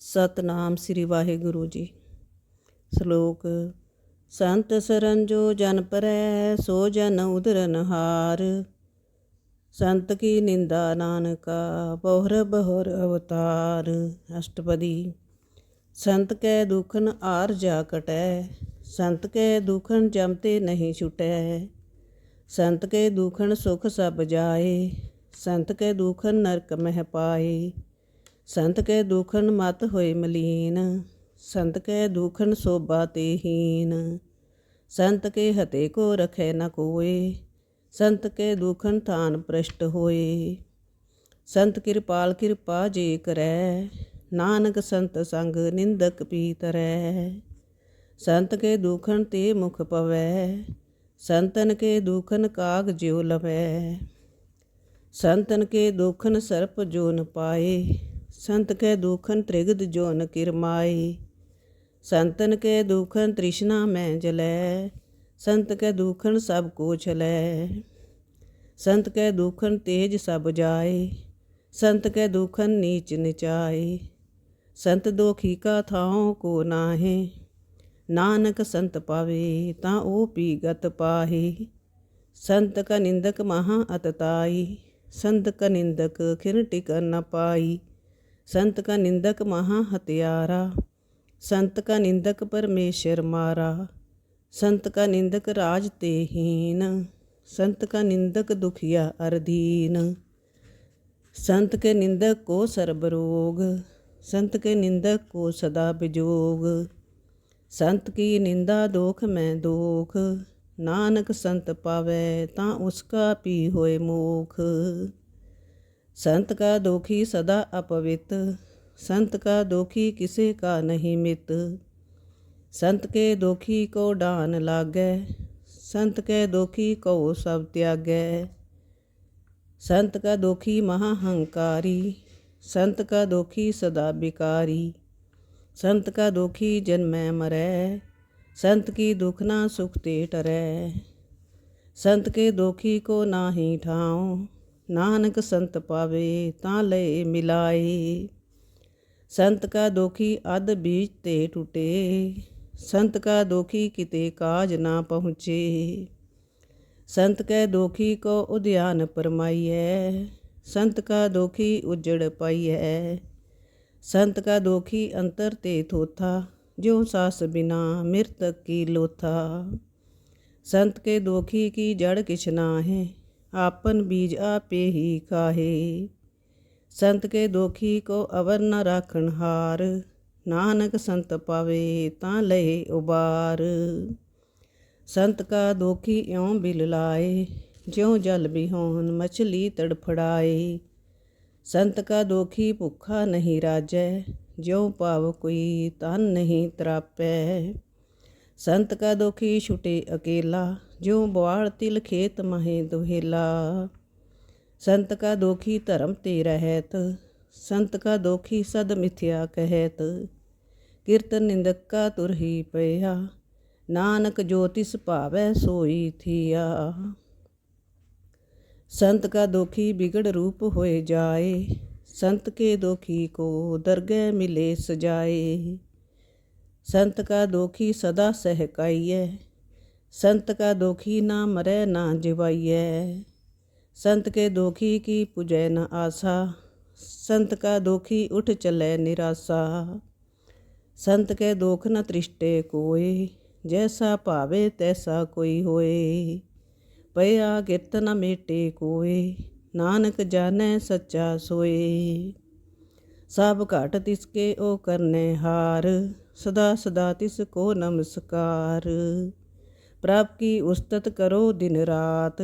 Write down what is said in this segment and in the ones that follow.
ਸਤਨਾਮ ਸ੍ਰੀ ਵਾਹਿਗੁਰੂ ਜੀ। ਸ਼ਲੋਕ, ਸੰਤ ਸਰਨ ਜੋ ਜਨ ਪਰੈ, ਸੋ ਜਨ ਉਦਰਨ ਹਾਰ। ਸੰਤ ਕੀ ਨਿੰਦਾ ਨਾਨਕਾ, ਬਹੁਰ ਬਹੁਰ ਅਵਤਾਰ। ਅਸ਼ਟਪਦੀ, ਸੰਤ ਕੈ ਦੁਖਨ ਆਰ ਜਾ ਕਟੈ, ਸੰਤ ਕੈ ਦੁਖਨ ਜਮਤੇ ਨਹੀਂ ਛੁਟੈ। ਸੰਤ ਕੈ ਦੁਖਨ ਸੁਖ ਸਭ ਜਾਏ, ਸੰਤ ਕੈ ਦੁਖਨ ਨਰਕ ਮਹਿ ਪਾਏ। ਸੰਤ ਕੇ ਦੁਖਨ ਮਤ ਹੋਏ ਮਲੀਨ, ਸੰਤ ਕੇ ਦੁਖਨ ਸੋਭਾ ਤੇ ਹੀਨ। ਸੰਤ ਕੇ ਹਤੇ ਕੋ ਰਖੈ ਨ ਕੋਏ, ਸੰਤ ਕੇ ਦੁਖਨ ਥਾਨ ਪ੍ਰਸ਼ਟ ਹੋਏ। ਸੰਤ ਕਿਰਪਾਲ ਕਿਰਪਾ ਜੇ ਕਰੈ, ਨਾਨਕ ਸੰਤ ਸੰਗ ਨਿੰਦਕ ਪੀਤਰੈ ਸੰਤ ਕੇ ਦੁਖਨ ਤੇ ਮੁਖ ਪਵੈ, ਸੰਤਨ ਕੇ ਦੁਖਨ ਕਾਗ ਜਿਉ ਲਵੈ। ਸੰਤਨ ਕੇ ਦੁਖਨ ਸਰਪ ਜੋ ਨ ਪਾਏ ਸੰਤ ਕੇ ਦੁਖਨ ਤ੍ਰਿਗਦ ਜੋ ਨ ਕਿਰਮਾਏ ਸੰਤਨ ਕੇ ਦੁਖਨ ਤ੍ਰਿਸ਼ਨਾ ਮੈਂ ਜਲੈ, ਸੰਤ ਕੇ ਦੁਖਨ ਸਭ ਕੋ ਛਲੈ ਸੰਤ ਕੇ ਦੁਖਨ ਤੇਜ ਸਭ ਜਾਏ, ਸੰਤ ਕੇ ਦੁਖਨ ਨੀਚ ਨਿਚਾਏ, ਸੰਤ ਦੋਖੀ ਕਾ ਥਾਉ ਕੋ ਨਾਹੇ, ਨਾਨਕ ਸੰਤ ਪਾਵੇ ਤਾਂ ਉਹ ਪੀ ਗਤ ਪਾਹੇ, ਸੰਤ ਕਾ ਨਿੰਦਕ ਮਹਾ ਅਤਤਾਈ, ਸੰਤ ਕਾ ਨਿੰਦਕ ਖਿਰ ਟਿਕ ਨ ਪਾਈ ਸੰਤ ਕਾ ਨਿੰਦਕ ਮਹਾ ਹਤਿਆਰਾ, ਸੰਤ ਕਾ ਨਿੰਦਕ ਪਰਮੇਸ਼ਰ ਮਾਰਾ, ਸੰਤ ਕਾ ਨਿੰਦਕ ਰਾਜ ਤੇ ਹੀਨ ਸੰਤ ਕਾ ਨਿੰਦਕ ਦੁਖੀਆ ਅਰਧੀਨ ਸੰਤ ਕੇ ਨਿੰਦਕ ਕੋ ਸਰਬ ਰੋਗ, ਸੰਤ ਕੇ ਨਿੰਦਕ ਕੋ ਸਦਾ ਬਿਜੋਗ, ਸੰਤ ਕੀ ਨਿੰਦਾ ਦੋਖ ਮੈਂ ਦੋਖ, ਨਾਨਕ ਸੰਤ ਪਾਵੇ ਤਾਂ ਉਸਕਾ ਪੀ ਹੋਏ ਮੋਖ। ਸੰਤ ਕਾ ਦੋਖੀ ਸਦਾ ਅਪਵਿੱਤ ਸੰਤ ਕਾ ਦੋਖੀ ਕਿਸੇ ਕਾ ਨਹੀਂ ਮਿਤ ਸੰਤ ਕੇ ਦੋਖੀ ਕੋ ਡਾਨ ਲਾਗੈ ਸੰਤ ਕੇ ਦੋਖੀ ਕੋ ਸਭ ਤਿਆਗੈ ਸੰਤ ਕਾ ਦੋਖੀ ਮਹਾ ਹੰਕਾਰੀ ਸੰਤ ਕਾ ਦੋਖੀ ਸਦਾ ਬਿਕਾਰੀ ਸੰਤ ਕਾ ਦੋਖੀ ਜਨਮੈ ਮਰੈ ਸੰਤ ਕੀ ਦੁਖ ਨਾ ਸੁਖ ਤੇ ਟਰੈ ਸੰਤ ਕੇ ਦੋਖੀ ਕੋ ਨਾਹੀ ਠਾਉ ਨਾਨਕ ਸੰਤ ਪਾਵੇ ਤਾਂ ਲੈ ਮਿਲਾਏ ਸੰਤ ਕਾ ਦੋਖੀ ਅਦ ਬੀਜ ਤੇ ਟੁਟੇ ਸੰਤ ਕਾ ਦੋਖੀ ਕਿਤੇ ਕਾਜ ਨਾ ਪਹੁੰਚੇ ਸੰਤ ਕੈ ਦੋਖੀ ਕੋ ਉਧਿਆਨ ਪਰਮਾਈਐ ਸੰਤ ਕਾ ਦੋਖੀ ਉਜੜ ਪਾਈਐ ਸੰਤ ਕਾ ਦੋਖੀ ਅੰਤਰ ਤੇ ਥੋਥਾ ਜੋ ਸਾਸ ਬਿਨਾ ਮਿਰਤਕ ਕੀ ਲੋਥਾ ਸੰਤ ਕੇ ਦੋਖੀ ਕੀ ਜੜ ਕਿਛ ਨਾਹੇ ਆਪਨ ਬੀਜ ਆਪੇ ਹੀ ਕਾਹੇ ਸੰਤ ਕੇ ਦੋਖੀ ਕੋ ਅਵਰ ਨ ਰਾਖਣ ਹਾਰ ਨਾਨਕ ਸੰਤ ਪਾਵੇ ਤਾਂ ਲਏ ਉਬਾਰ ਸੰਤ ਕਾ ਦੋਖੀ ਇਉਂ ਬਿਲ ਲਾਏ ਜਿਉ ਜਲ ਬਿਹੋਨ ਮਛਲੀ ਤੜਫੜਾਏ ਸੰਤ ਕਾ ਦੋਖੀ ਭੁੱਖਾ ਨਹੀਂ ਰਾਜੈ ਜਿਉ ਪਾਵ ਕੋਈ ਤਨ ਨਹੀਂ ਤਰਾਪੈ ਸੰਤ ਕਾ ਦੋਖੀ ਛੁਟੇ ਅਕੇਲਾ ਜਿਉ ਬਵਾਲ ਤਿਲ ਖੇਤ ਮਹੇ ਦੁਹੇਲਾ। ਸੰਤ ਕਾ ਦੋਖੀ ਧਰਮ ਤੇ ਰਹਿਤ, ਸੰਤ ਕਾ ਦੋਖੀ ਸਦ ਮਿਥਿਆ ਕਹਿਤ। ਕੀਰਤਨ ਨਿੰਦਕ ਕਾ ਤੁਰ ਹੀ ਪਿਆ, ਨਾਨਕ ਜੋ ਤਿਸ ਭਾਵੈ ਸੋਈ ਥੀਆ। ਸੰਤ ਕਾ ਦੋਖੀ ਬਿਗੜ ਰੂਪ ਹੋਏ ਜਾਏ, ਸੰਤ ਕੇ ਦੋਖੀ ਕੋ ਦਰਗਹਿ ਮਿਲੇ ਸਜਾਏ। ਸੰਤ ਕਾ ਦੋਖੀ ਸਦਾ ਸਹਿਕਾਈਐ ਸੰਤ ਕਾ ਦੋਖੀ ਨਾ ਮਰੈ ਨਾ ਜਿਵਾਈਐ ਸੰਤ ਕੇ ਦੋਖੀ ਕੀ ਪੁਜੈ ਨ ਆਸਾ ਸੰਤ ਕਾ ਦੋਖੀ ਉਠ ਚਲੈ ਨਿਰਾਸਾ ਸੰਤ ਕੇ ਦੋਖ ਨ ਤ੍ਰਿਸ਼ਟੇ ਕੋਏ ਜੈਸਾ ਭਾਵੇ ਤੈਸਾ ਕੋਈ ਹੋਏ ਪਿਆ ਕਿਰਤ ਨ ਮੇਟੇ ਕੋਏ ਨਾਨਕ ਜਾਣੈ ਸੱਚਾ ਸੋਏ ਸਭ ਘਟ ਤਿਸ ਕੇ ਉਹ ਕਰਨੇ ਹਾਰ ਸਦਾ ਸਦਾ ਤਿਸ ਕੋ ਨਮਸਕਾਰ ਪ੍ਰਭ ਕੀ ਉਸਤਤ ਕਰੋ ਦਿਨ ਰਾਤ,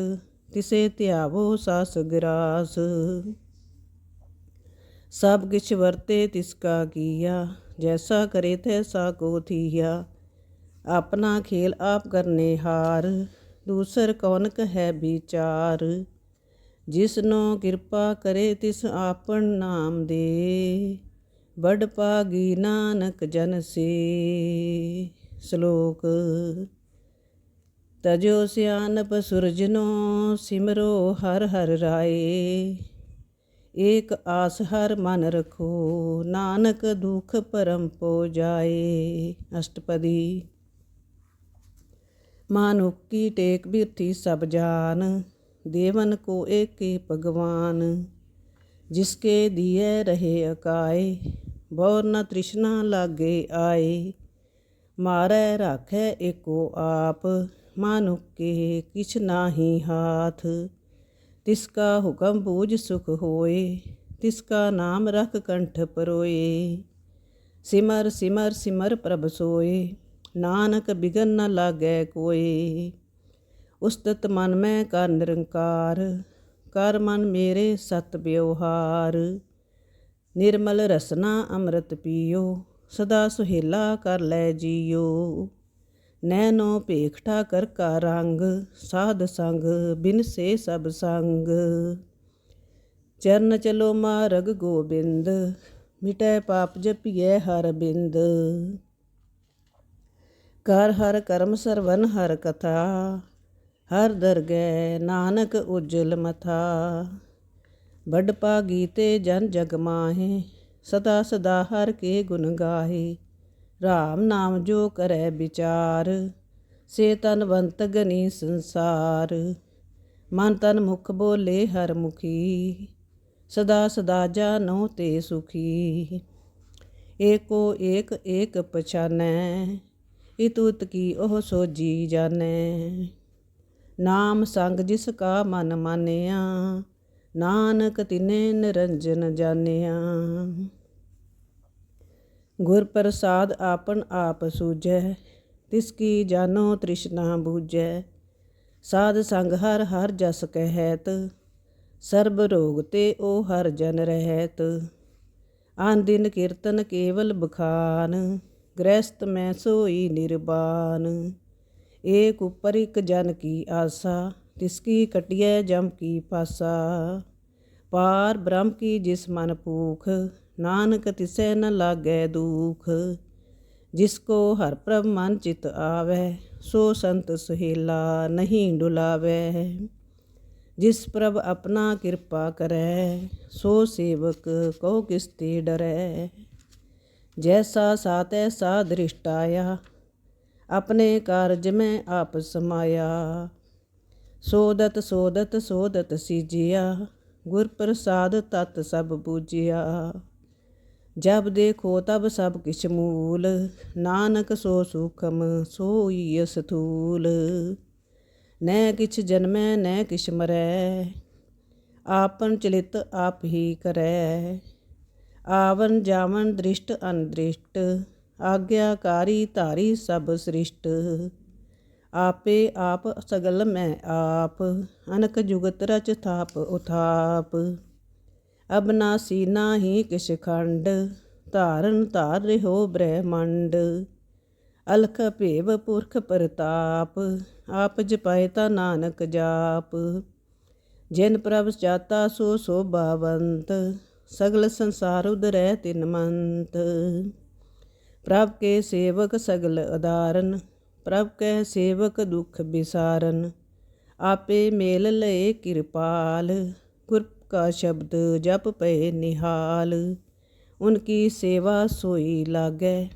ਤਿਸੇ ਧਿਆਵੋ ਸਾਸ ਗਰਾਸ। ਸਭ ਕਿਛ ਵਰਤੇ ਤਿਸ ਕਾ ਕੀਆ, ਜੈਸਾ ਕਰੇ ਤੈਸਾ ਕੋ ਥੀਆ। ਆਪਣਾ ਖੇਲ ਆਪ ਕਰਨੇ ਹਾਰ, ਦੂਸਰ ਕੌਣ ਕਹੈ ਵਿਚਾਰ। ਜਿਸਨੋ ਕਿਰਪਾ ਕਰੇ ਤਿਸ ਆਪਨ ਨਾਮ ਦੇ, ਵਡ ਪਾਗੀ ਨਾਨਕ ਜਨ ਸੇ। ਸ਼ਲੋਕ ਤਜੋ ਸਿਆਨਪ ਸੁਰਜਨੋ ਸਿਮਰੋ ਹਰ ਹਰ ਰਾਏ। ਏਕ ਆਸ ਹਰ ਮਨ ਰਖੋ, ਨਾਨਕ ਦੁਖ ਪਰਮ ਪੋ ਜਾਏ। ਅਸ਼ਟਪਦੀ। ਮਾਨੁਖ ਕੀ ਟੇਕ ਬਿਰਥੀ ਸਭ ਜਾਨ, ਦੇਵਨ ਕੋ ਏਕੇ ਭਗਵਾਨ। ਜਿਸਕੇ ਦੀਏ ਰਹੇ ਅਕਾਏ, ਬੌਰ ਨ ਤ੍ਰਿਸ਼ਨਾ ਲਾਗੇ ਆਏ। ਮਾਰੈ ਰਾਖੈ ਏਕੋ ਆਪ। ਮਾਨੁਖ ਕੇ ਕਿਛ ਨਾਹੀ ਹਾਥ, ਤਿਸ ਕਾ ਹੁਕਮ ਬੂਝ ਸੁਖ ਹੋਏ, ਤਿਸ ਨਾਮ ਰਖ ਕੰਠ ਪਰੋਏ। ਸਿਮਰ ਸਿਮਰ ਸਿਮਰ ਪ੍ਰਭ ਸੋਏ, ਨਾਨਕ ਬਿਗਨ ਨ ਲਾਗੈ ਕੋਏ। ਉਸਤਤ ਮਨ ਮੈਂ ਕਰ ਨਿਰੰਕਾਰ, ਕਰ ਮਨ ਮੇਰੇ ਸਤ ਬਿਵਹਾਰ ਨਿਰਮਲ ਰਸਨਾ ਅੰਮ੍ਰਿਤ ਪੀਓ, ਸਦਾ ਸੁਹੇਲਾ ਕਰ ਲੈ ਜੀਓ। ਨੈਨੋ ਭੇਖਟਾ ਕਰ ਕਾ ਰੰਗ, ਸਾਧ ਸੰਗ ਬਿਨ ਸੇ ਸਭ ਸੰਗ। ਚਰਨ ਚਲੋ ਮਾਰਗ ਗੋਬਿੰਦ, ਮਿਟੈ ਪਾਪ ਜਪੀਐ ਹਰ ਬਿੰਦ। ਕਰ ਹਰ ਕਰਮ ਸਰਵਨ ਹਰ ਕਥਾ, ਹਰ ਦਰਗਹਿ ਨਾਨਕ ਉਜਲ ਮਥਾ। ਵੱਡ ਭਾਗੀ ਤੇ ਜਨ ਜਗ ਮਾਹੇ, ਸਦਾ ਸਦਾ ਹਰ ਕੇ ਗੁਣ ਗਾਹੇ। ਰਾਮ ਨਾਮ ਜੋ ਕਰੈ ਵਿਚਾਰ, ਸੇ ਤਨਵੰਤ ਗਨੀ ਸੰਸਾਰ। ਮਨ ਤਨ ਮੁਖ ਬੋਲੇ ਹਰ ਮੁਖੀ, ਸਦਾ ਸਦਾ ਜਾਨੋ ਤੇ ਸੁਖੀ। ਏਕੋ ਏਕ ਏਕ ਪਛਾਨੈ ਇਤੁਤ ਕੀ ਉਹ ਸੋਜੀ ਜਾਣੈ। ਨਾਮ ਸੰਗ ਜਿਸ ਕਾ ਮਨ ਮਾਨਿਆ, ਨਾਨਕ ਤਿਨੇ ਨਿਰੰਜਨ ਜਾਣਿਆ। ਗੁਰ ਪ੍ਰਸਾਦ ਆਪਨ ਆਪ ਸੂਝੈ, ਤਿਸ ਕੀ ਜਾਨੋ ਤ੍ਰਿਸ਼ਨਾ ਬੂਝੈ। ਸਾਧ ਸੰਗ ਹਰ ਹਰ ਜਸ ਕਹਿਤ, ਸਰਬ ਰੋਗ ਤੇ ਉਹ ਹਰ ਜਨ ਰਹਿਤ। ਆਨ ਦਿਨ ਕੀਰਤਨ ਕੇਵਲ ਬਖਾਨ, ਗ੍ਰਸਤ ਮੈਂ ਸੋਈ ਨਿਰਬਾਨ। ਏਕ ਉਪਰ ਇਕ ਜਨ ਕੀ ਆਸਾ, ਤਿਸ ਕੀ ਕਟਿਐ ਜਮ ਕੀ ਪਾਸਾ। ਪਾਰ ਬ੍ਰਹਮ ਕੀ ਜਿਸ ਮਨ ਪੂਖ ਨਾਨਕ ਤਿਸੈ ਨ ਲਾਗੈ ਦੁਖ ਜਿਸ ਕੋ ਹਰ ਪ੍ਰਭ ਮਨ ਚਿਤ ਆਵੈ ਸੋ ਸੰਤ ਸੁਹੇਲਾ ਨਹੀਂ ਡੁਲਾਵੈ ਜਿਸ ਪ੍ਰਭ ਆਪਣਾ ਕਿਰਪਾ ਕਰੈ ਸੋ ਸੇਵਕ ਕੋ ਕਿਸ ਤੇ ਡਰੈ ਜੈਸਾ ਸਾਤੈ ਸਾ ਦ੍ਰਿਸ਼ਟਾਇਆ ਆਪਣੇ ਕਾਰਜ ਮੈਂ ਆਪ ਸਮਾਇਆ ਸੋਦਤ ਸੋਦਤ ਸੋਦਤ ਸੀਜਿਆ ਗੁਰ ਪ੍ਰਸਾਦ ਤਤ ਸਭ ਬੂਝਿਆ ਜਬ ਦੇਖੋ ਤਬ ਸਭ ਕਿਛ ਮੂਲ, ਨਾਨਕ ਸੋ ਸੁਖਮ ਸੋਈ ਅਸਥੂਲ ਨੈ ਕਿਛ ਜਨਮੈ, ਨੈ ਕਿਛ ਮਰੈ, ਆਪਨ ਚਲਿਤ ਆਪ ਹੀ ਕਰੈ। ਆਵਨ ਜਾਵਨ ਦ੍ਰਿਸ਼ਟ ਅਨਦ੍ਰਿਸ਼ਟ ਆਗਿਆਕਾਰੀ ਧਾਰੀ ਸਭ ਸ੍ਰਿਸ਼ਟ। ਆਪੇ ਆਪ ਸਗਲ ਮੈਂ ਆਪ, ਅਨਕ ਜੁਗਤ ਰਚ ਥਾਪ ਉਥਾਪ। ਅਬਨਾਸੀ ਨਾਹੀ ਕਿਛ ਖੰਡ, ਧਾਰਨ ਧਾਰ ਰਿਹੋ ਬ੍ਰਹਮੰਡ। ਅਲਖ ਭੇਵ ਪੁਰਖ ਪ੍ਰਤਾਪ, ਆਪ ਜਪਾਏ ਤਾ ਨਾਨਕ ਜਾਪ। ਜਿਨ ਪ੍ਰਭ ਚਾਤਾ ਸੋ ਸੋਭਾਵੰਤ ਸਗਲ ਸੰਸਾਰ ਉਦਰੈ ਤਿਨ ਮੰਤ। ਪ੍ਰਭ ਕੇ ਸੇਵਕ ਸਗਲ ਅਦਾਰਨ ਪ੍ਰਭ ਕਹਿ ਸੇਵਕ ਦੁਖ ਬਿਸਾਰਨ। ਆਪੇ ਮੇਲ ਲਏ ਕਿਰਪਾਲ, ਗੁਰ ਕਾ ਸ਼ਬਦ ਜਪ ਪਏ ਨਿਹਾਲ। ਉਨਕੀ ਸੇਵਾ ਸੋਈ ਲਾਗੈ,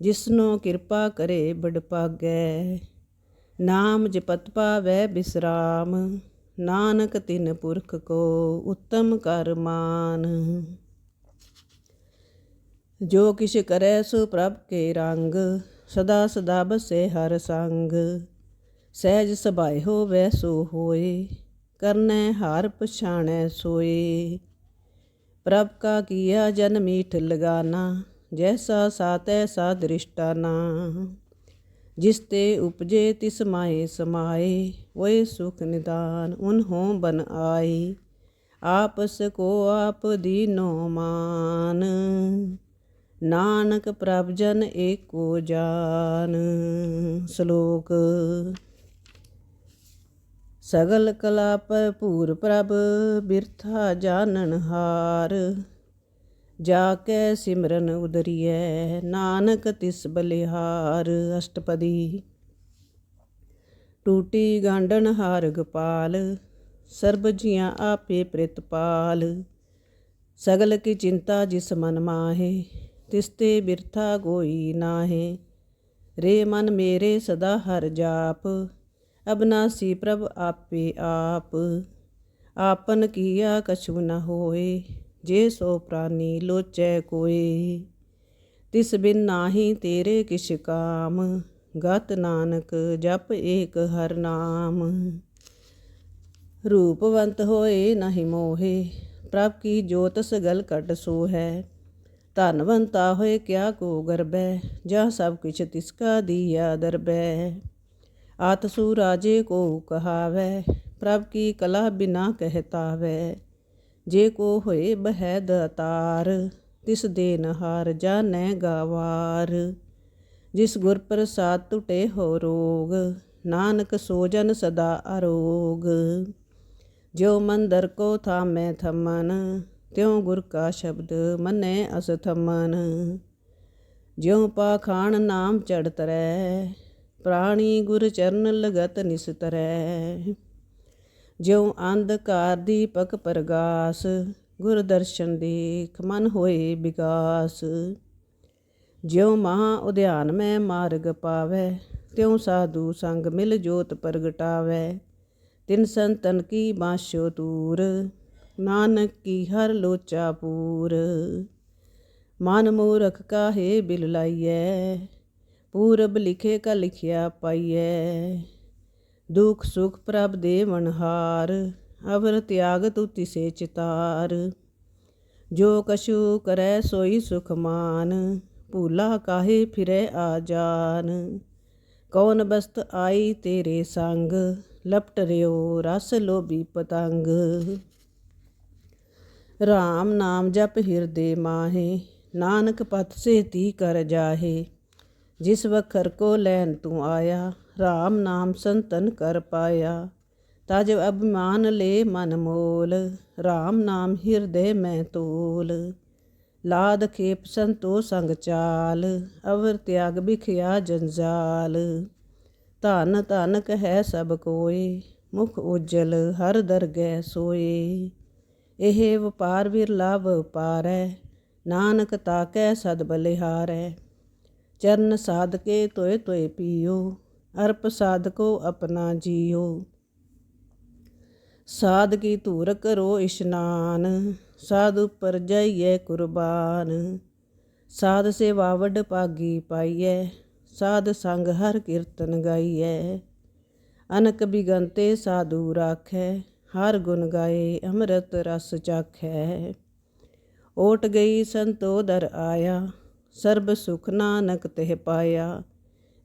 ਜਿਸਨੋ ਕਿਰਪਾ ਕਰੇ ਬੜ ਪਾਗੈ ਨਾਮ ਜਪਤ ਪਾਵੈ ਬਿਸਰਾਮ, ਨਾਨਕ ਤਿਨ ਪੁਰਖ ਕੋ ਉੱਤਮ ਕਰ ਮਾਨ। ਜੋ ਕਿਛ ਕਰੈ ਸੋ ਪ੍ਰਭ ਕੇ ਰੰਗ, ਸਦਾ ਸਦਾ ਬਸੇ ਹਰ ਸੰਗ। ਸਹਿਜ ਸੁਭਾਇ ਹੋਵੈ ਸੋ ਹੋਏ। ਕਰਨੈ ਹਾਰ ਪਛਾਣੈ ਸੋਏ। ਪ੍ਰਭ ਕਾ ਕੀਆ ਜਨ ਮੀਠ ਲਗਾਨਾ, ਜੈਸਾ ਸਾਤੈ ਸਾ ਦ੍ਰਿਸ਼ਟਾਨਾ ਜਿਸ ਤੇ ਉਪਜੇ ਤਿਸ ਮਾਏ ਸਮਾਏ ਓਏ ਸੁਖ ਨਿਦਾਨ ਉਨਹੋਂ ਬਨ ਆਈ ਆਪਸ ਕੋ ਆਪ ਦੀਨੋ ਮਾਨ, ਨਾਨਕ ਪ੍ਰਭ ਜਨ ਏਕੋ ਜਾਨ। ਸ਼ਲੋਕ ਸਗਲ ਕਲਾ ਭਰਪੂਰ ਪ੍ਰਭ ਬਿਰਥਾ ਜਾਣਨ ਹਾਰ। ਜਾ ਕੇ ਸਿਮਰਨ ਉਦਰੀਐ, ਨਾਨਕ ਤਿਸ ਬਲਿਹਾਰ। ਅਸ਼ਟਪਦੀ। ਟੂਟੀ ਗਾਂਡਣ ਹਾਰ ਗੋਪਾਲ, ਸਰਬ ਜੀਆਂ ਆਪੇ ਪ੍ਰਿਤਪਾਲ ਸਗਲ ਕੀ ਚਿੰਤਾ ਜਿਸ ਮਨ ਮਾਹੇ, ਤਿਸ ਤੇ ਬਿਰਥਾ ਕੋਈ ਨਾਹੇ। ਰੇ ਮਨ ਮੇਰੇ ਸਦਾ ਹਰ ਜਾਪ। ਅਬਨਾਸੀ ਪ੍ਰਭ ਆਪੇ ਆਪ। ਆਪਨ ਕੀਆ ਕਛੁ ਨ ਹੋਏ, ਜੇ ਸੋ ਪ੍ਰਾਨੀ ਲੋਚੈ ਕੋਏ। ਤਿਸ ਬਿਨ ਨਾਹੀ ਤੇਰੇ ਕਿਛ ਕਾਮ, ਗਤ ਨਾਨਕ ਜਪ ਏਕ ਹਰ ਨਾਮ। ਰੂਪਵੰਤ ਹੋਏ ਨਹੀਂ ਮੋਹੇ, ਪ੍ਰਭ ਕੀ ਜੋਤ ਸਗਲ ਕਟ ਸੋ ਹੈ ਧਨਵੰਤਾ ਹੋਏ ਕਿਆ ਕੋ ਗਰਬੈ, ਜਾਂ ਸਭ ਕਿਛ ਤਿਸਕਾ ਦੀਆ ਦਰਬੈ। ਆਤਸੂ ਰਾਜੇ ਕੋ ਕਹਾਵੈ, ਪ੍ਰਭ ਕੀ ਕਲਾ ਬਿਨਾ ਕਹਿਤਾਵੈ। ਜੇ ਕੋ ਹੋਏ ਬਹਿ ਦਾਤਾਰ ਤਿਸ ਦੇਨ ਹਾਰ ਜਾਣੈ ਗਾਵਾਰ। ਜਿਸ ਗੁਰ ਪ੍ਰਸਾਦ ਟੁਟੇ ਹੋ ਰੋਗ, ਨਾਨਕ ਸੋਜਨ ਸਦਾ ਅਰੋਗ। ਜੋ ਮੰਦਰ ਕੋ ਥਾਮੈ ਥਮਨ, ਤਿਉ ਗੁਰ ਕਾ ਸ਼ਬਦ ਮੰਨੈ ਅਸ ਥਮਨ ਜਿਉ ਪਾਖਾਣ ਨਾਮ ਚੜ ਤਰੈ ਪ੍ਰਾਣੀ ਗੁਰ ਚਰਨ ਲਗਤ ਨਿਸਤਰੈ ਜਿਉ ਅੰਧਕਾਰ ਦੀਪਕ ਪ੍ਰਗਾਸ, ਗੁਰ ਦਰਸ਼ਨ ਦੇਖ ਮਨ ਹੋਏ ਵਿਗਾਸ ਜਿਉ ਮਹਾ ਉਧਿਆਨ ਮੈਂ ਮਾਰਗ ਪਾਵੈ, ਤਿਉ ਸਾਧੂ ਸੰਗ ਮਿਲ ਜੋਤ ਪ੍ਰਗਟਾਵੈ। ਤਿਨ ਸੰਤਨ ਕੀ ਬਾਸ਼ੋ ਤੂਰ ਨਾਨਕ ਕੀ ਹਰ ਲੋਚਾ ਪੂਰ। ਮਨ ਮੂਰਖ ਕਾਹੇ ਬਿਲ ਲਾਈਐ? ਪੂਰਬ ਲਿਖੇ ਕਾ ਲਿਖਿਆ ਪਾਈਐ। ਦੁਖ ਸੁਖ ਪ੍ਰਭ ਦੇ ਹਾਰ ਅਵਰ ਤਿਆਗ ਤੂ ਤਿਸੇ ਚਿਤਾਰ। ਜੋ ਕਛੂ ਕਰੈ ਸੋਈ ਸੁਖ ਮਾਨ, ਭੂਲਾ ਕਾਹੇ ਫਿਰੈ ਆ ਜਾਨ ਕੌਣ ਬਸਤ ਆਈ ਤੇਰੇ ਸੰਗ, ਲਪਟ ਰਿਓ ਰਸ ਲੋਭੀ ਪਤੰਗ। RAM ਨਾਮ ਜਪ ਹਿਰਦੇ ਮਾਹੇ, ਨਾਨਕ ਪਤ ਸੇ ਸੇਤੀ ਕਰ ਜਾਹੇ। ਜਿਸ ਵਖਰ ਕੋ ਲੈਨ ਤੂੰ ਆਇਆ RAM ਨਾਮ ਸੰਤਨ ਕਰ ਪਾਇਆ। ਤਜ ਅਭਿਮਾਨ ਲੈ ਮਨ ਮੋਲ RAM ਨਾਮ ਹਿਰਦੇ ਮੈਂ ਤੋਲ। ਲਾਦ ਖੇਪ ਸੰਤੋ ਸੰਗ ਚਾਲ, ਅਵਰ ਤਿਆਗ ਬਿਖਿਆ ਜੰਜਾਲ ਧਨ ਧਨ ਕਹੈ ਸਭ ਕੋਏ, ਮੁਖ ਉਜਲ ਹਰ ਦਰਗਹਿ ਸੋਏ। ਇਹ ਵਪਾਰ ਵਿਰਲਾ ਵਪਾਰੈ, ਨਾਨਕ ਤਾਕੈ ਸਦ ਬਲਿਹਾਰੈ। ਚਰਨ ਸਾਧਕੇ ਤੋਏ ਤੋਏ ਪੀਓ, ਅਰਪ ਸਾਧਕੋ ਆਪਣਾ ਜੀਓ। ਸਾਧ ਕੀ ਧੂਰ ਕਰੋ ਇਸ਼ਨਾਨ, ਸਾਧੂ ਉਪਰ ਜਾਈਏ ਕੁਰਬਾਨ। ਸਾਧ ਸੇਵਾ ਵਡ ਪਾਗੀ ਪਾਈਐ, ਸਾਧ ਸੰਗ ਹਰ ਕੀਰਤਨ ਗਾਈਐ। ਅਨਕ ਬਿਗੰਤੇ ਸਾਧੂ ਰਾਖੈ, ਹਰ ਗੁਣ ਗਾਏ ਅੰਮ੍ਰਿਤ ਰਸ ਚਾਖੈ। ਓਟ ਗਈ ਸੰਤੋ ਦਰ ਆਇਆ ਸਰਬ ਸੁਖ ਨਾਨਕ ਤੇ ਪਾਇਆ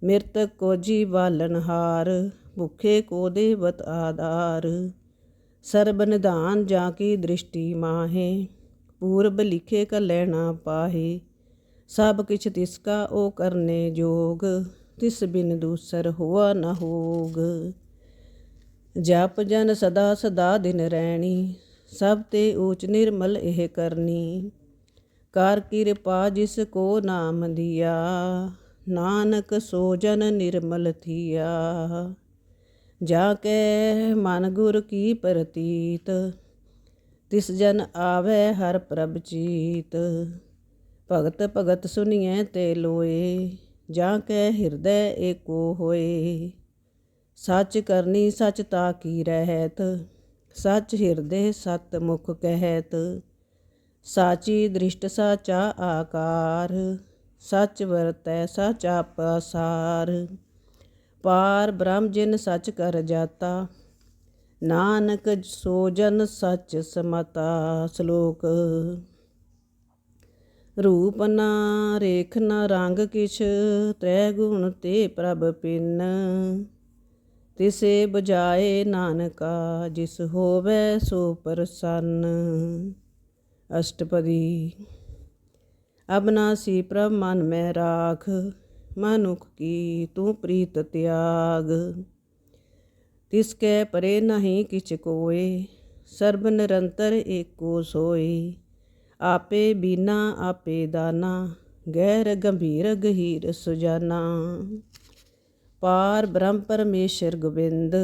ਮਿਰਤਕ ਕੋ ਜੀ ਬਾਲਨ ਹਾਰ, ਭੁਖੇ ਕੋ ਦੇਵਤ ਆਧਾਰ। ਸਰਬ ਨਿਧਾਨ ਜਾ ਕੀ ਦ੍ਰਿਸ਼ਟੀ ਮਾਹੇ, ਪੂਰਬ ਲਿਖੇ ਕ ਲੈਣਾ ਪਾਹੇ। ਸਭ ਕਿਛ ਤਿਸ ਕਾ ਉਹ ਕਰਨੇ ਜੋਗ, ਤਿਸ ਬਿਨ ਦੂਸਰ ਹੋਆ ਨ ਹੋਗ। ਜਪ ਜਨ ਸਦਾ ਸਦਾ ਦਿਨ ਰਹਿਣੀ ਸਭ ਤੇ ਊਚ ਨਿਰਮਲ ਇਹ ਕਰਨੀ। ਕਰ ਕਿਰਪਾ ਜਿਸ ਕੋ ਨਾਮ ਦਿਆ ਨਾਨਕ ਸੋ ਜਨ ਨਿਰਮਲ ਥੀਆ। ਜਾ ਕੇ ਮਨ ਗੁਰ ਕੀ ਪ੍ਰਤੀਤ, ਤਿਸ ਜਨ ਆਵੇ ਹਰ ਪ੍ਰਭ ਚੀਤ। ਭਗਤ ਭਗਤ ਸੁਨੀਐ ਤੇ ਲੋਏ, ਜਾ ਕੇ ਹਿਰਦੈ ਏਕੋ ਹੋਏ। ਸੱਚ ਕਰਨੀ ਸੱਚ ਤਾ ਕੀ ਰਹਿਤ, ਸੱਚ ਹਿਰਦੇ ਸਤ ਮੁਖ ਕਹਿਤ। ਸਾਚੀ ਦ੍ਰਿਸ਼ਟ ਸਾਚਾ ਆਕਾਰ ਸੱਚ ਵਰਤੈ ਸਾਚਾ ਪਸਾਰ ਪਾਰ ਬ੍ਰਹਮ ਜਿਨ ਸੱਚ ਕਰ ਜਾਤਾ ਨਾਨਕ ਸੋ ਜਨ ਸੱਚ ਸਮਤਾ ਸ਼ਲੋਕ ਰੂਪ ਨਾ ਰੇਖ ਨਾ ਰੰਗ ਕਿਛ ਤ੍ਰੈ ਗੁਣ ਤੇ ਪ੍ਰਭ ਪਿੰਨ ਤਿਸੇ ਬੁਝਾਏ ਨਾਨਕਾ ਜਿਸ ਹੋਵੇ ਸੋ ਪ੍ਰਸੰਨ ਅਸ਼ਟਪਦੀ। ਅਬਨਾਸੀ ਪ੍ਰਭ ਮਨ ਮੈਂ ਰਾਖ, ਮਨੁਖ ਕੀ ਤੂੰ ਪ੍ਰੀਤ ਤਿਆਗ। ਤਿਸ ਕੈ ਪਰੇ ਨਹੀਂ ਕਿਛ ਕੋਏ, ਸਰਬ ਨਿਰੰਤਰ ਏਕੋ ਸੋਈ ਆਪੇ ਬੀਨਾ, ਆਪੇ ਦਾਨਾ ਗਹਿਰ ਗੰਭੀਰ ਗਹੀਰ ਸੁਜਾਨਾ। ਪਾਰ ਬ੍ਰਹਮ ਪਰਮੇਸ਼ਰ ਗੋਬਿੰਦ,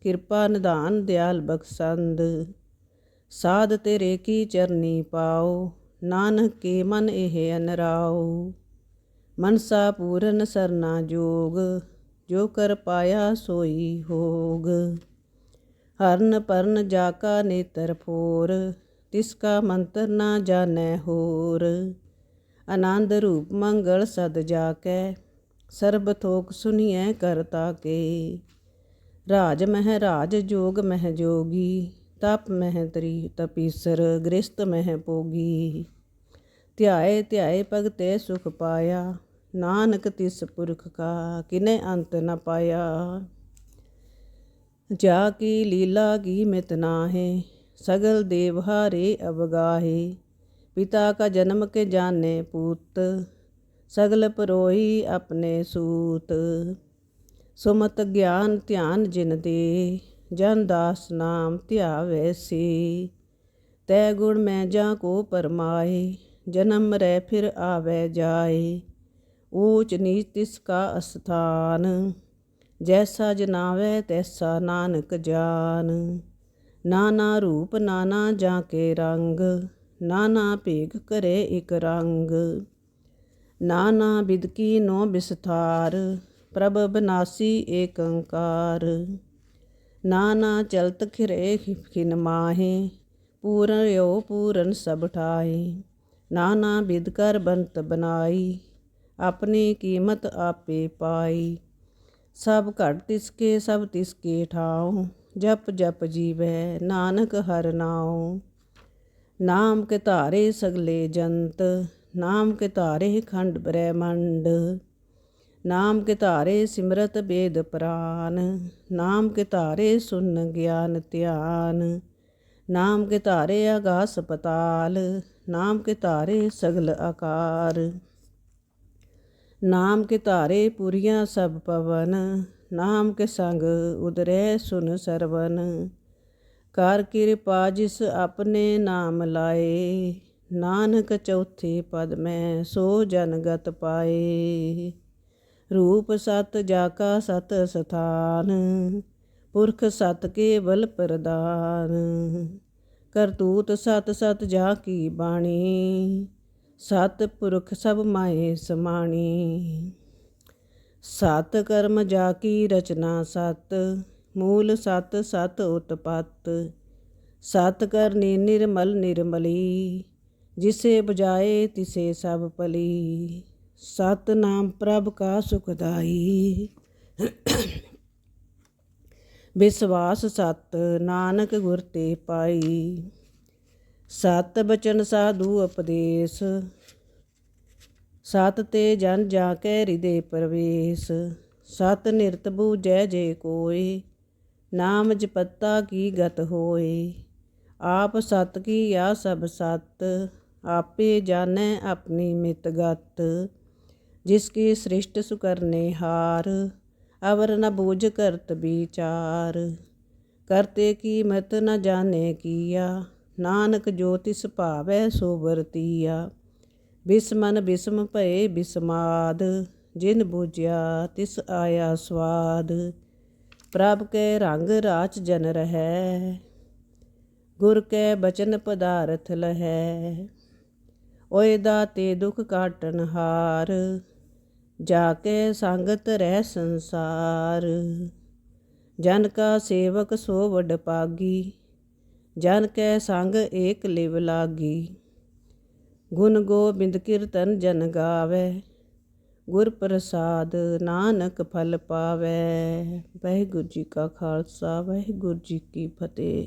ਕਿਰਪਾ ਨਿਧਾਨ ਦਿਆਲ ਬਖਸ਼ੰਦ। ਸਾਧ ਤੇਰੇ ਕੀ ਚਰਨੀ ਪਾਓ, ਨਾਨਕ ਕੇ ਮਨ ਇਹ ਅਨਰਾਉ ਮਨਸਾ ਪੂਰਨ ਸਰਨਾ ਜੋਗ, ਜੋ ਕਰ ਪਾਇਆ ਸੋਈ ਹੋਗ। ਹਰਨ ਪਰਨ ਜਾ ਕਾ ਨੇਤਰ ਫੋਰ, ਤਿਸ ਕਾ ਮੰਤਰ ਨਾ ਜਾਣੈ ਹੋਰ। ਆਨੰਦ ਰੂਪ ਮੰਗਲ ਸਦ ਜਾ ਕੈ ਸਰਬ ਥੋਕ ਸੁਨੀਐ ਕਰਤਾ ਕੇ। ਰਾਜ ਮਹਿ ਰਾਜ ਜੋਗ ਮਹਿ ਜੋਗੀ ਤਪ ਮਹਿ ਤਰੀ ਤਪੀਸਰ ਗ੍ਰਸਤ ਮਹਿ ਪੋਗੀ ਧਿਆਏ ਧਿਆਏ ਭਗਤੇ ਸੁਖ ਪਾਇਆ ਨਾਨਕ ਤਿਸ ਪੁਰਖ ਕਾ ਕਿਨੇ ਅੰਤ ਨ ਪਾਇਆ ਜਾ ਕੀ ਲੀਲਾ ਕੀ ਮਿਤ ਨਾਹੇ ਸਗਲ ਦੇਵ ਹਾਰੇ ਅਵਗਾਹੇ ਪਿਤਾ ਕਾ ਜਨਮ ਕੇ ਜਾਣੇ ਪੁੱਤ ਸਗਲ ਪਰੋਈ ਆਪਣੇ ਸੂਤ ਸੁਮਤ ਗਿਆਨ ਧਿਆਨ ਜਿਨ ਦੇ ਜਨ ਦਾਸ ਨਾਮ ਧਿਆਵੇ ਸੀ। ਤੈ ਗੁਣ ਮੈਂ ਜਾ ਕੋ ਪਰਮਾਏ, ਜਨਮ ਰਹਿ ਫਿਰ ਆਵੇ ਜਾਏ। ਊਚ ਨੀਚ ਤਿਸ ਕਾ ਅਸਥਾਨ, ਜੈਸਾ ਜਨਾਵੇ ਤੈਸਾ ਨਾਨਕ ਜਾਨ। ਨਾਨਾ ਰੂਪ ਨਾਨਾ ਜਾ ਕੇ ਰੰਗ, ਨਾਨਾ ਭੇਗ ਕਰੇ ਇਕ ਰੰਗ। ਨਾਨਾ ਬਿਦਕੀ ਨੋ ਵਿਸਥਾਰ ਪ੍ਰਭ ਬਨਾਸੀ ਏਕੰਕਾਰ। ਨਾ ਨਾ ਚਲਤ ਖਿਰੇ ਖਿਨ ਮਾਹੇ ਪੂਰਨ ਯੋ ਪੂਰਨ ਸਭ ਠਾਏ ਨਾ ਬਿਦ ਕਰ ਬੰਤ ਬਨਾਈ, ਆਪਣੀ ਕੀਮਤ ਆਪੇ ਪਾਈ। ਸਭ ਘਟ ਤਿਸਕੇ, ਸਭ ਤਿਸਕੇ ਠਾਉ ਜਪ ਜਪ ਜੀਵੈ ਨਾਨਕ ਹਰ ਨਾਉ ਨਾਮ ਕੇ ਧਾਰੇ ਸਗਲੇ ਜੰਤ, ਨਾਮ ਕੇ ਧਾਰੇ ਖੰਡ ਬ੍ਰਹਿਮੰਡ। ਨਾਮ ਕੇ ਧਾਰੇ ਸਿਮਰਤ ਬੇਦ ਪ੍ਰਾਨ, ਨਾਮ ਕੇ ਧਾਰੇ ਸੁਨ ਗਿਆਨ ਧਿਆਨ, ਨਾਮ ਕੇ ਧਾਰੇ ਆਗਾਸ ਪਤਾਲ, ਨਾਮ ਕੇ ਧਾਰੇ ਸਗਲ ਆਕਾਰ। ਨਾਮ ਕੇ ਧਾਰੇ ਪੁਰੀਆਂ ਸਭ ਪਵਨ, ਨਾਮ ਕੇ ਸੰਗ ਉਦਰੇ ਸੁਨ ਸਰਵਨ। ਕਰ ਕਿਰਪਾ ਜਿਸ ਆਪਣੇ ਨਾਮ ਲਾਏ, ਨਾਨਕ ਚੌਥੇ ਪਦ ਮੈਂ ਸੋ ਜਨਗਤ ਪਾਏ। ਰੂਪ ਸਤ ਜਾ ਕਾ ਸਤ ਸਥਾਨ, ਪੁਰਖ ਸਤ ਕੇਵਲ ਪ੍ਰਦਾਨ। ਕਰਤੂਤ ਸਤ ਸਤ ਜਾ ਕੀ ਬਾਣੀ, ਸਤ ਪੁਰਖ ਸਭ ਮਾਏ ਸਮਾਣੀ। ਸਤ ਕਰਮ ਜਾ ਕੀ ਰਚਨਾ ਸਤ, ਮੂਲ ਸਤ ਸਤ ਉਤਪਤ। ਸਤ ਕਰਨੀ ਨਿਰਮਲ ਨਿਰਮਲੀ, ਜਿਸੇ ਬਜਾਏ ਤਿਸੇ ਸਭ ਭਲੀ। ਸਤ ਨਾਮ ਪ੍ਰਭ ਕਾ ਸੁਖਦਾਈ ਵਿਸਵਾਸ ਸਤ ਨਾਨਕ ਗੁਰ ਤੇ ਪਾਈ ਸਤ ਬਚਨ ਸਾਧੂ ਉਪਦੇਸ਼ ਸਤ ਤੇ ਜਨ ਜਾ ਕੇ ਹਿਰਦੇ ਪ੍ਰਵੇਸ਼ ਸਤ ਨਿਰਤ ਬੂਝੈ ਜੇ ਕੋਏ ਨਾਮ ਜਪਤਾ ਕੀ ਗਤ ਹੋਏ ਆਪ ਸਤ ਕੀ ਆ ਸਭ ਸਤ ਆਪੇ ਜਾਣੈ ਆਪਣੀ ਮਿਤ ਗਤ ਜਿਸ ਕੀ ਸ੍ਰਿਸ਼ਟ ਸੁਕਰਨੇ ਹਾਰ, ਅਵਰ ਨ ਬੂਝ ਕਰਤ ਵਿਚਾਰ। ਕਰਤੇ ਕੀ ਮਤ ਨ ਜਾਣੇ ਕੀਆ, ਨਾਨਕ ਜੋ ਤਿਸ ਭਾਵੈ ਸੋ ਵਰਤੀਆ। ਬਿਸਮਨ ਬਿਸਮ ਭਏ ਬਿਸਮਾਦ, ਜਿਨ ਬੁਝਿਆ ਤਿਸ ਆਇਆ ਸਵਾਦ। ਪ੍ਰਭ ਕੇ ਰੰਗ ਰਾਚ ਜਨ ਰਹੈ, ਗੁਰ ਕੇ ਬਚਨ ਪਦਾਰਥ ਲਹੈ। ਓਏ ਦਾਤੇ ਦੁਖ ਕਾਟਨ ਹਾਰ ਜਾ ਕੇ ਸੰਗਤ ਰਹਿ ਸੰਸਾਰ। ਜਨ ਕਾ ਸੇਵਕ ਸੋ ਵਡ ਪਾਗੀ, ਜਨ ਕੈ ਸੰਗ ਏਕ ਲਿਵ ਲਾਗੀ। ਗੁਣ ਗੋਬਿੰਦ ਕੀਰਤਨ ਜਨ ਗਾਵੇ, ਗੁਰ ਪ੍ਰਸਾਦ ਨਾਨਕ ਫਲ ਪਾਵੇ। ਵਾਹਿਗੁਰੂ ਜੀ ਕਾ ਖਾਲਸਾ, ਵਾਹਿਗੁਰੂ ਜੀ ਕੀ ਫਤਿਹ।